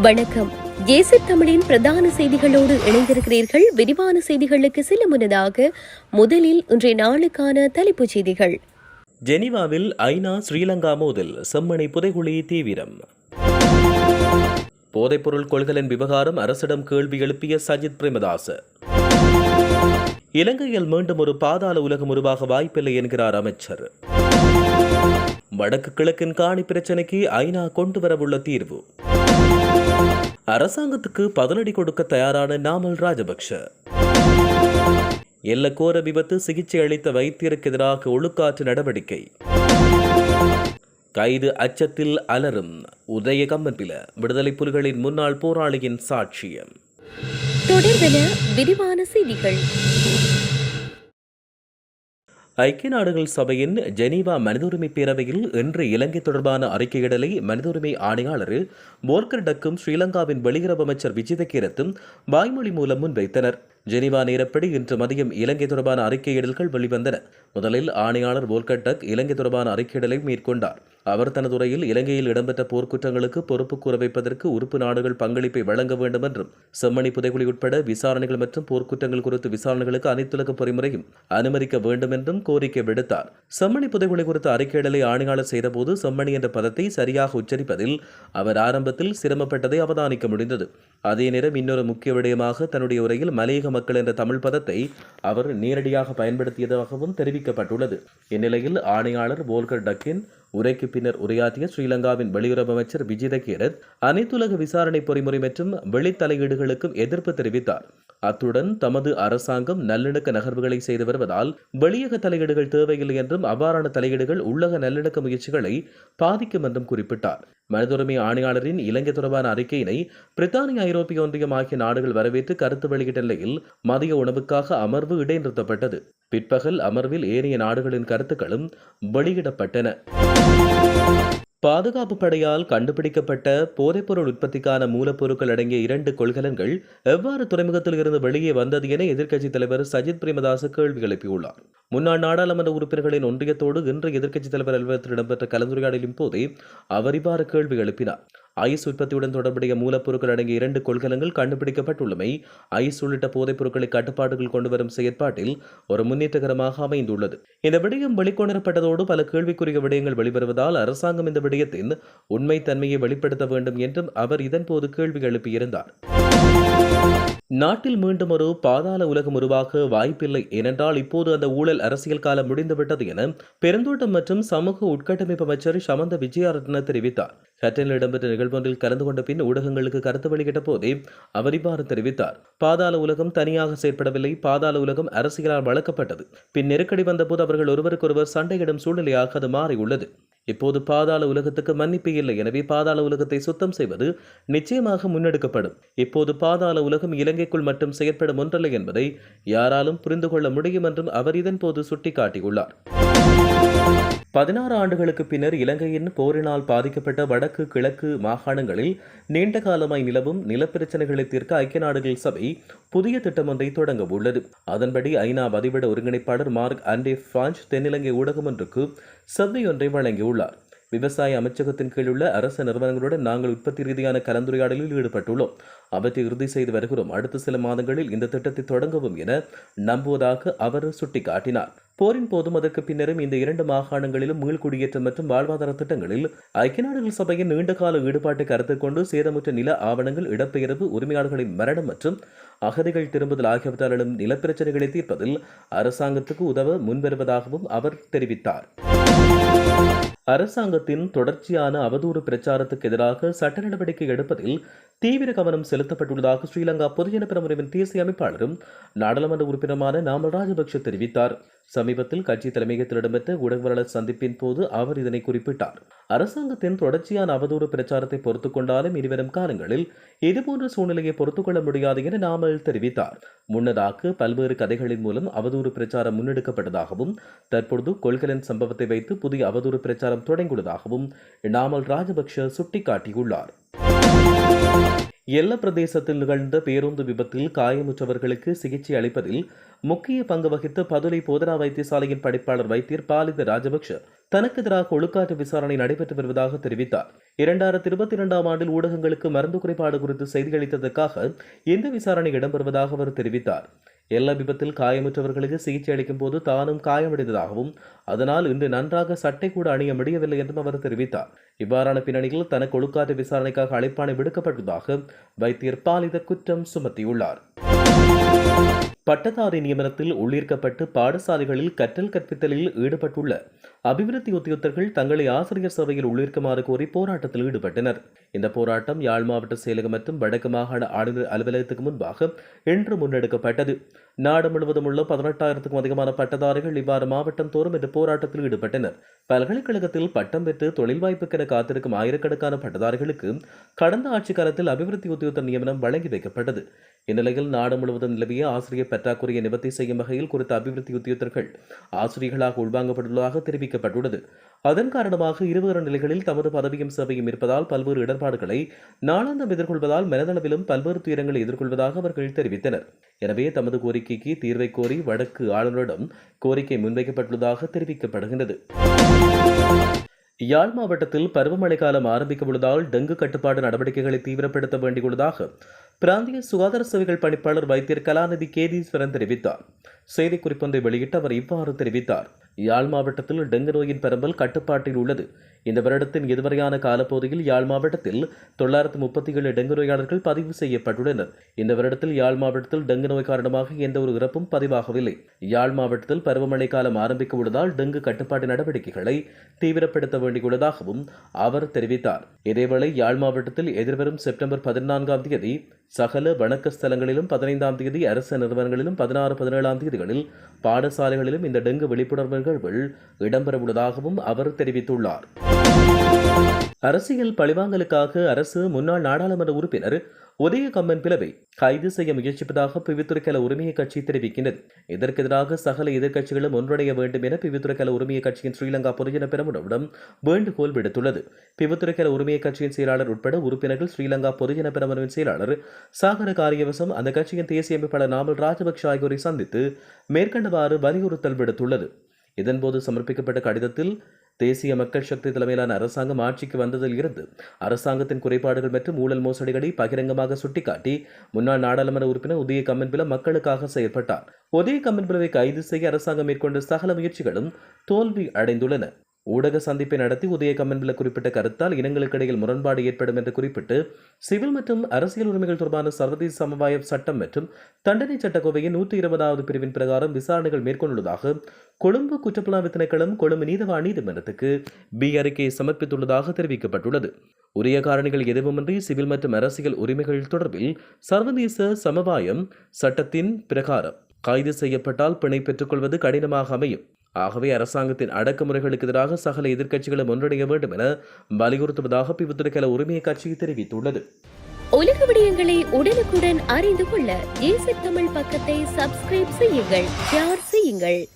வணக்கம். ஏசி தமிழின் பிரதான செய்திகளோடு இணைந்திருக்கிறீர்கள். விரிவான செய்திகளுக்கு செல்ல முன்னதாக முதலில் இன்றைய நாளுக்கான தலைப்புச் செய்திகள். ஜெனிவாவில் ஐநா ஸ்ரீலங்கா மோதல் செம்மனை புதைகுழி தீவிரம். போதைப்பொருள் கொள்கலன் விவகாரம் அரசிடம் கேள்வி எழுப்பிய சஜித் பிரேமதாச இலங்கையில் மீண்டும் ஒரு பாதாள உலகம் உருவாக வாய்ப்பில்லை என்கிறார் அமைச்சர். வடக்கு கிழக்கின் காணி பிரச்சினைக்கு ஐநா கொண்டு வரவுள்ள தீர்வு. அரசாங்கத்துக்கு பதிலடி கொடுக்க தயாரான நாமல் ராஜபக்ஷ. எல்லக்கோர விபத்து சிகிச்சை அளித்த வைத்தியருக்கு எதிராக ஒழுக்காற்று நடவடிக்கை. கைது அச்சத்தில் அலரும் உதய கம்மன்பில விடுதலை புலிகளின் முன்னாள் போராளியின் சாட்சியம். தொடர்பென விரிவான செய்திகள். ஐக்கிய நாடுகள் சபையின் ஜெனீவா மனித உரிமை பேரவையில் இன்று இலங்கை தொடர்பான அறிக்கையிடலை மனித உரிமை ஆணையாளர் போர்கர் டக்கும் ஸ்ரீலங்காவின் வெளியுறவு அமைச்சர் விஜித கீரத்தும் வாய்மொழி மூலம் முன்வைத்தனர். ஜெனிவா நேரப்படி இன்று மதியம் இலங்கை தொடர்பான அறிக்கையிடல்கள் வெளிவந்தன. முதலில் ஆணையாளர் வோல்கட்டக் இலங்கை தொடர்பான அறிக்கையிடலை மேற்கொண்டார். அவர் தனது உரையில் இலங்கையில் இடம்பெற்ற போர்க்குற்றங்களுக்கு பொறுப்பு கூற வைப்பதற்கு உறுப்பு நாடுகள் பங்களிப்பை வழங்க வேண்டும் என்றும் செம்மணி புதைகுழி உட்பட விசாரணைகள் மற்றும் போர்க்குற்றங்கள் குறித்து விசாரணைகளுக்கு அனைத்துலக பொறிமுறையும் அனுமதிக்க வேண்டும் என்றும் கோரிக்கை விடுத்தார். செம்மணி புதைகுழி குறித்த அறிக்கையிடலை ஆணையாளர் செய்தபோது செம்மணி என்ற பதத்தை சரியாக உச்சரிப்பதில் அவர் ஆரம்பத்தில் சிரமப்பட்டதை அவதானிக்க முடிந்தது. அதே நேரம் இன்னொரு முக்கிய விடயமாக தன்னுடைய உரையில் மலையக மக்கள் என்ற தமிழ் பதத்தை அவர் நேரடியாக பயன்படுத்தியதாகவும் தெரிவிக்கப்பட்டுள்ளது. இந்நிலையில் ஆணையாளர் போல்கர் டக்கின் உரைக்கு பின்னர் உரையாற்றிய ஸ்ரீலங்காவின் வெளியுறவு அமைச்சர் விஜித கீரத் அனைத்துலக விசாரணை பொறிமுறை மற்றும் வெளித்தலையீடுகளுக்கும் எதிர்ப்பு தெரிவித்தார். அத்துடன் தமது அரசாங்கம் நல்லிணக்க நகர்வுகளை செய்து வருவதால் வெளியக தலையீடுகள் தேவையில்லை என்றும் அவ்வாறான தலையீடுகள் உள்ளக நல்லிணக்க முயற்சிகளை பாதிக்கும் என்றும் குறிப்பிட்டார். மனிதுரிமை ஆணையாளரின் இலங்கை தொடர்பான அறிக்கையினை பிரித்தானிய ஐரோப்பிய ஒன்றியம் ஆகிய நாடுகள் வரவேற்று கருத்து வெளியிட்ட நிலையில் மதிய உணவுக்காக அமர்வு இடைநிறுத்தப்பட்டது. பிற்பகல் அமர்வில் ஏனைய நாடுகளின் கருத்துக்களும் வெளியிடப்பட்டன. பாதுகாப்பு படையால் கண்டுபிடிக்கப்பட்ட போதைப்பொருள் உற்பத்திக்கான மூலப்பொருட்கள் அடங்கிய இரண்டு கொள்கலன்கள் எவ்வாறு துறைமுகத்தில் இருந்து வெளியே வந்தது என எதிர்க்கட்சித் தலைவர் சஜித் பிரேமதாச கேள்வி எழுப்பியுள்ளார். முன்னாள் நாடாளுமன்ற உறுப்பினர்களின் ஒன்றியத்தோடு இன்று எதிர்க்கட்சித் தலைவர் அலுவலகத்தில் இடம்பெற்ற கலந்துரையாடலின் போதே அவர் இவ்வாறு கேள்வி எழுப்பினார். ஐஸ் உற்பத்தியுடன் தொடர்புடைய மூலப்பொருட்கள் அடங்கிய இரண்டு கொள்கலங்கள் கண்டுபிடிக்கப்பட்டுள்ளமை ஐஸ் உள்ளிட்ட போதைப் பொருட்களை கட்டுப்பாடுகள் கொண்டு வரும் செயற்பாட்டில் ஒரு முன்னேற்றகரமாக அமைந்துள்ளது. இந்த விடயம் வெளிக்கொணரப்பட்டதோடு பல கேள்விக்குரிய விடயங்கள் வெளிவருவதால் அரசாங்கம் இந்த விடயத்தின் உண்மை தன்மையை வெளிப்படுத்த வேண்டும் என்றும் அவர் இதன்போது கேள்வி எழுப்பியிருந்தார். நாட்டில் மீண்டும் ஒரு பாதாள உலகம் உருவாக வாய்ப்பில்லை ஏனென்றால் இப்போது அந்த ஊழல் அரசியல் காலம் முடிந்துவிட்டது என பெருந்தோட்டம் மற்றும் சமூக உட்கட்டமைப்பு அமைச்சர் சமந்த விஜயாரத்ன தெரிவித்தார். கட்டனில் இடம்பெற்ற நிகழ்வொன்றில் கலந்து கொண்ட பின் ஊடகங்களுக்கு கருத்து வெளியிட்ட போதே அவர் இவ்வாறு தெரிவித்தார். பாதாள உலகம் தனியாக செயற்படவில்லை பாதாள உலகம் அரசியலால் வளர்க்கப்பட்டது. பின் நெருக்கடி வந்தபோது அவர்கள் ஒருவருக்கொருவர் சண்டையிடும் சூழ்நிலையாக அது மாறியுள்ளது. இப்போது பாதாள உலகத்துக்கு மன்னிப்பு இல்லை. எனவே பாதாள உலகத்தை சுத்தம் செய்வது நிச்சயமாக முன்னெடுக்கப்படும். இப்போது பாதாள உலகம் இலங்கைக்குள் மட்டும் செயற்படும் ஒன்றல்ல என்பதை யாராலும் புரிந்து கொள்ள முடியும் என்றும் அவர் இதன்போது சுட்டிக்காட்டியுள்ளார். பதினாறு ஆண்டுகளுக்கு பின்னர் இலங்கையின் போரினால் பாதிக்கப்பட்ட வடக்கு கிழக்கு மாகாணங்களில் நீண்ட காலமாய் நிலவும் நிலப்பிரச்சனைகளை தீர்க்க ஐக்கிய நாடுகள் சபை புதிய திட்டம் ஒன்றை தொடங்க உள்ளது. அதன்படி ஐநா பதிவிட ஒருங்கிணைப்பாளர் மார்க் அண்டே ஃபாஞ்ச் தென்னிலங்கை ஊடகம் ஒன்றுக்கு செவ்வி ஒன்றை வழங்கியுள்ளார். விவசாய அமைச்சகத்தின் கீழ் உள்ள அரசு நிறுவனங்களுடன் நாங்கள் உற்பத்தி ரீதியான கலந்துரையாடலில் ஈடுபட்டுள்ளோம். அவற்றை இறுதி செய்து வருகிறோம். அடுத்த சில மாதங்களில் இந்த திட்டத்தை தொடங்கவும் என நம்புவதாக அவர் சுட்டிக்காட்டினார். போரின் போதும் அதற்கு பின்னரும் இந்த இரண்டு மாகாணங்களிலும் மீள்குடியேற்றம் மற்றும் வாழ்வாதார திட்டங்களில் ஐக்கிய நாடுகள் சபையின் நீண்டகால ஈடுபாட்டை கருத்தில் கொண்டு சேதமுற்ற நில ஆவணங்கள் இடப்பெயர்வு உரிமையாளர்களின் மரணம் மற்றும் அகதிகள் திரும்புதல் ஆகியவற்றாலும் நிலப்பிரச்சனைகளை தீர்ப்பதில் அரசாங்கத்துக்கு உதவ முன்வருவதாகவும் அவர் தெரிவித்தார். அரசாங்கத்தின் தொடர்ச்சியான அவதூறு பிரச்சாரத்துக்கு எதிராக சட்ட நடவடிக்கை எடுப்பதில் தீவிர கவனம் செலுத்தப்பட்டுள்ளதாக ஸ்ரீலங்கா பொதுஜன பெரமுறைவின் தேசிய அமைப்பாளரும் நாடாளுமன்ற உறுப்பினருமான நாமல் ராஜபக்ஷ தெரிவித்தார். சமீபத்தில் கட்சி தலைமையகத்தில் இடம்பெற்ற சந்திப்பின் போது அவர் இதனை குறிப்பிட்டார். அரசாங்கத்தின் தொடர்ச்சியான அவதூறு பிரச்சாரத்தை பொறுத்து கொண்டாலும் இனிவரும் காலங்களில் இதுபோன்ற சூழ்நிலையை பொறுத்துக்கொள்ள முடியாது என நாமல் தெரிவித்தார். முன்னதாக பல்வேறு கதைகளின் மூலம் அவதூறு பிரச்சாரம் முன்னெடுக்கப்பட்டதாகவும் தற்பொழுது கொள்கலன் சம்பவத்தை வைத்து புதிய அவதூறு பிரச்சாரம் தொடங்கியுள்ளதாகவும் நாமல் ராஜபக்ஷ சுட்டிக்காட்டியுள்ளார். எல்ல பிரதேசத்தில் நிகழ்ந்த பேருந்து விபத்தில் காயமுற்றவர்களுக்கு சிகிச்சை அளிப்பதில் முக்கிய பங்கு வகித்த பதுளை போதனா வைத்தியசாலையின் படிப்பாளர் வைத்தியர் பாலித ராஜபக்ஷ தனக்கு எதிராக ஒழுக்காற்று விசாரணை நடைபெற்று வருவதாக தெரிவித்தார். இரண்டாயிரத்தி இருபத்தி இரண்டாம் ஆண்டில் ஊடகங்களுக்கு மருந்து குறைபாடு குறித்து செய்தியளித்ததற்காக இந்த விசாரணை இடம்பெறுவதாக அவர் தெரிவித்தார். எல்ல விபத்தில் காயமுற்றவர்களுக்கு சிகிச்சை அளிக்கும் போது தானும் காயமடைந்ததாகவும் அதனால் இன்று நன்றாக சட்டை கூட அணிய முடியவில்லை என்றும் அவர் தெரிவித்தார். இவ்வாறான பின்னணியில் தனக்கு ஒழுக்காற்று விசாரணைக்காக அழைப்பாணை விடுக்கப்பட்டதாக வைத்தியர் பாலித குற்றம் சுமத்தியுள்ளார். பட்டதாரி நியமனத்தில் உள்ளீர்க்கப்பட்டு பாடசாலைகளில் கற்றல் கற்பித்தலில் ஈடுபட்டுள்ள அபிவிருத்தி உத்தியோகத்தர்கள் தங்களை ஆசிரியர் சபையில் உள்ளீர்க்குமாறு கோரி போராட்டத்தில் ஈடுபட்டனர். இந்த போராட்டம் யாழ் மாவட்ட செயலகம் மற்றும் வடக்கு மாகாண ஆளுநர் அலுவலகத்துக்கு முன்பாக இன்று முன்னெடுக்கப்பட்டது. நாடு முழுவதும் உள்ள பதினெட்டாயிரத்துக்கும் அதிகமான பட்டதாரிகள் இவ்வாறு மாவட்டம் தோறும் இந்த போராட்டத்தில் ஈடுபட்டனர். பல்கலைக்கழகத்தில் பட்டம் பெற்று தொழில் வாய்ப்புக்கென காத்திருக்கும் ஆயிரக்கணக்கான பட்டதாரிகளுக்கு கடந்த ஆட்சி காலத்தில் அபிவிருத்தி உத்தியோக நியமனம் வழங்கி வைக்கப்பட்டது. இந்நிலையில் நாடு முழுவதும் நிலவிய ஆசிரியர் பற்றாக்குறையை நிவர்த்தி செய்யும் வகையில் குறித்த அபிவிருத்தி உத்தியோகர்கள் ஆசிரியர்களாக உள்வாங்கப்பட்டுள்ளதாக தெரிவிக்கப்பட்டுள்ளது. அதன் காரணமாக இருவேறு நிலைகளில் தமது பதவியும் சேவையும் இருப்பதால் பல்வேறு இடர்பாடுகளை நாளாந்தம் எதிர்கொள்வதால் மனதளவிலும் பல்வேறு துயரங்களை எதிர்கொள்வதாக அவர்கள் தெரிவித்தனர். எனவே தமது கோரிக்கைக்கு தீர்வை கோரி வடக்கு ஆளுநரிடம் கோரிக்கை முன்வைக்கப்பட்டுள்ளதாக தெரிவிக்கப்படுகின்றது. யாழ் மாவட்டத்தில் பருவமழை காலம் ஆரம்பிக்க உள்ளதால் டெங்கு கட்டுப்பாடு நடவடிக்கைகளை தீவிரப்படுத்த வேண்டியுள்ளதாக பிராந்திய சுகாதார சேவைகள் பணிப்பாளர் வைத்தியர் கலாநிதி கேதீஸ்வரன் தெரிவித்தார். செய்திக்குறிப்பொன்றை வெளியிட்டு அவர் இவ்வாறு தெரிவித்தார். யாழ் மாவட்டத்தில் டெங்கு நோயின் பரம்பல் கட்டுப்பாட்டில் உள்ளது. இந்த வருடத்தின் இதுவரையான காலப்பகுதியில் யாழ் மாவட்டத்தில் தொள்ளாயிரத்து முப்பத்தி ஏழு டெங்கு நோயாளர்கள் பதிவு செய்யப்பட்டுள்ளனர். இந்த வருடத்தில் யாழ் மாவட்டத்தில் டெங்கு நோய் காரணமாக எந்த ஒரு இறப்பும் பதிவாகவில்லை. யாழ் மாவட்டத்தில் பருவமழை காலம் ஆரம்பிக்க உள்ளதால் டெங்கு கட்டுப்பாட்டு நடவடிக்கைகளை தீவிரப்படுத்த வேண்டியுள்ளதாகவும் அவர் தெரிவித்தார். இதேவேளை யாழ் மாவட்டத்தில் எதிர்வரும் செப்டம்பர் பதினான்காம் தேதி சகல வணக்க ஸ்தலங்களிலும் பதினைந்தாம் தேதி அரசு நிறுவனங்களிலும் பதினாறு பதினேழாம் தேதிகளில் பாடசாலைகளிலும் இந்த டெங்கு விழிப்புணர்வு நிகழ்வுகள் இடம்பெறவுள்ளதாகவும் அவர் தெரிவித்துள்ளார். அரசியல் பழிவாங்கலுக்காக அரசு முன்னாள் நாடாளுமன்ற உறுப்பினர் உதயகம்மன் பிளவை கைது செய்ய முயற்சிப்பதாக பிவித்துறைக்கல உரிமையை கட்சி தெரிவிக்கின்றது. இதற்கு எதிராக சகல எதிர்க்கட்சிகளும் ஒன்றிணைய வேண்டும் என பிவித்துறைக்கல உரிமையை கட்சியின் ஸ்ரீலங்கா பொதுஜன பெரமுனவிடம் வேண்டுகோள் விடுத்துள்ளது. பிவித்துறைக்கல உரிமையை கட்சியின் செயலாளர் உட்பட உறுப்பினர்கள் ஸ்ரீலங்கா பொதுஜன பெரமுனவின் செயலாளர் சாகர காரியவசம் அந்த கட்சியின் தேசிய அமைப்பாளர் நாமல் ராஜபக்ஷ ஆகியோரை சந்தித்து மேற்கண்டவாறு வலியுறுத்தல் விடுத்துள்ளது. இதன்போது சமர்ப்பிக்கப்பட்ட கடிதத்தில் தேசிய மக்கள் சக்தி தலைமையிலான அரசாங்கம் ஆட்சிக்கு வந்ததில் இருந்து அரசாங்கத்தின் குறைபாடுகள் மற்றும் ஊழல் மோசடிகளை பகிரங்கமாக சுட்டிக்காட்டி முன்னாள் நாடாளுமன்ற உறுப்பினர் உதய கம்மன்பில மக்களுக்காக செயல்பட்டார். உதய கம்மன்பிலவை கைது செய்ய அரசாங்கம் மேற்கொண்ட சகல முயற்சிகளும் தோல்வி அடைந்துள்ளன. ஊடக சந்திப்பை நடத்தி உதய கம்மன்பில குறிப்பிட்ட கருத்தால் இனங்களுக்கு இடையில் முரண்பாடு ஏற்படும் என்று குறிப்பிட்டு சிவில் மற்றும் அரசியல் உரிமைகள் தொடர்பான சர்வதேச சமவாய சட்டம் மற்றும் தண்டனை சட்டக்கோவையின் நூற்றி இருபதாவது பிரிவின் பிரகாரம் விசாரணைகள் மேற்கொண்டுள்ளதாக கொழும்பு குற்றப்புலனாய்வு திணைக்களம் கொழும்பு நீதவா நீதிமன்றத்துக்கு பி அறிக்கை சமர்ப்பித்துள்ளதாக தெரிவிக்கப்பட்டுள்ளது. உரிய காரணிகள் எதுவுமின்றி சிவில் மற்றும் அரசியல் உரிமைகள் தொடர்பில் சர்வதேச சமவாயம் சட்டத்தின் பிரகாரம். கைது செய்யப்பட்டால் பிணை பெற்றுக்கொள்வது கடினமாக அமையும். ஆகவே அரசாங்கத்தின் அடக்குமுறைகளுக்கு எதிராக சகல எதிர்க்கட்சிகளும் ஒன்றிணைய வேண்டும் என வலியுறுத்துவதாக பிவித்திருக்கல உரிமையை கட்சி தெரிவித்துள்ளது. உலக விடயங்களை உடனுக்குடன் அறிந்து கொள்ள ஏசி தமிழ் பக்கத்தை சப்ஸ்கிரைப் செய்யுங்கள் ஷேர் செய்யுங்கள்.